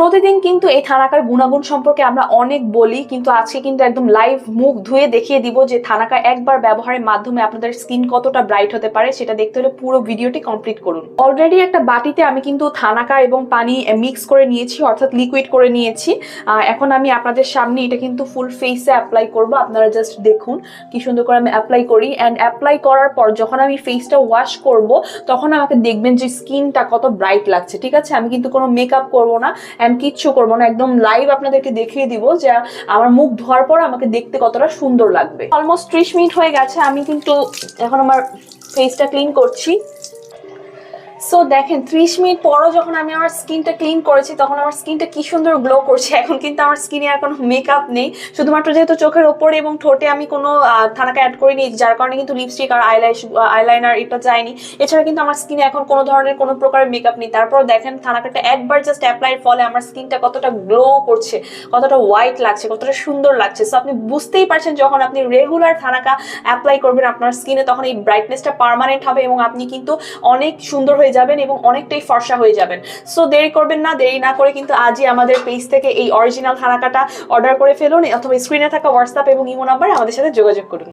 প্রতিদিন কিন্তু এই থানাকার গুণাগুণ সম্পর্কে আমরা অনেক বলি, কিন্তু আজকে কিন্তু একদম লাইভ মুখ ধুয়ে দেখিয়ে দিব যে থানাকা একবার ব্যবহারের মাধ্যমে আপনাদের স্কিন কতটা ব্রাইট হতে পারে, সেটা দেখতে হলে পুরো ভিডিওটি কমপ্লিট করুন। অলরেডি একটা বাটিতে আমি কিন্তু থানাকা এবং পানি মিক্স করে নিয়েছি, অর্থাৎ লিকুইড করে নিয়েছি। এখন আমি আপনাদের সামনে এটা কিন্তু ফুল ফেসে অ্যাপ্লাই করব, আপনারা জাস্ট দেখুন কি সুন্দর করে আমি অ্যাপ্লাই করি। অ্যান্ড অ্যাপ্লাই করার পর যখন আমি ফেসটা ওয়াশ করব, তখন আমাকে দেখবেন যে স্কিনটা কত ব্রাইট লাগছে, ঠিক আছে? আমি কিন্তু কোনো মেকআপ করব না। অ্যান্ড কিচ্ছু করব না, একদম লাইভ আপনাদেরকে দেখিয়ে দিব যে আমার মুখ ধোয়ার পর আমাকে দেখতে কতটা সুন্দর লাগবে। অলমোস্ট ত্রিশ মিনিট হয়ে গেছে, আমি কিন্তু এখন আমার ফেসটা ক্লিন করছি। সো দেখেন, ত্রিশ মিনিট পরও যখন আমি আমার স্কিনটা ক্লিন করেছি, তখন আমার স্কিনটা কি সুন্দর গ্লো করছে। এখন কিন্তু আমার স্কিনে আর কোনো মেকআপ নেই। শুধুমাত্র যেহেতু চোখের ওপরে এবং ঠোঁটে আমি কোনো থানাকে অ্যাড করিনি, যার কারণে কিন্তু লিপস্টিক আর আইলাইশ আইলাইনার এটা যায়নি এছাড়া কিন্তু আমার স্কিনে এখন কোনো ধরনের কোনো প্রকারের মেকআপ নেই। তারপর দেখেন থানাকাটা একবার জাস্ট অ্যাপ্লাইয়ের ফলে আমার স্কিনটা কতটা গ্লো করছে, কতটা হোয়াইট লাগছে, কতটা সুন্দর লাগছে। সো আপনি বুঝতেই পারছেন, যখন আপনি রেগুলার থানাকা অ্যাপ্লাই করবেন আপনার স্কিনে তখন এই ব্রাইটনেসটা পার্মানেন্ট হবে এবং আপনি কিন্তু অনেক সুন্দর হয়ে যাবেন এবং অনেকটাই ফর্সা হয়ে যাবেন। সো দেরি করবেন না, দেরি না করে কিন্তু আজই আমাদের পেজ থেকে এই অরিজিনাল থানাকাটা অর্ডার করে ফেলুন, অথবা স্ক্রিনে থাকা হোয়াটসঅ্যাপ এবং ইমো নাম্বার আমাদের সাথে যোগাযোগ করুন।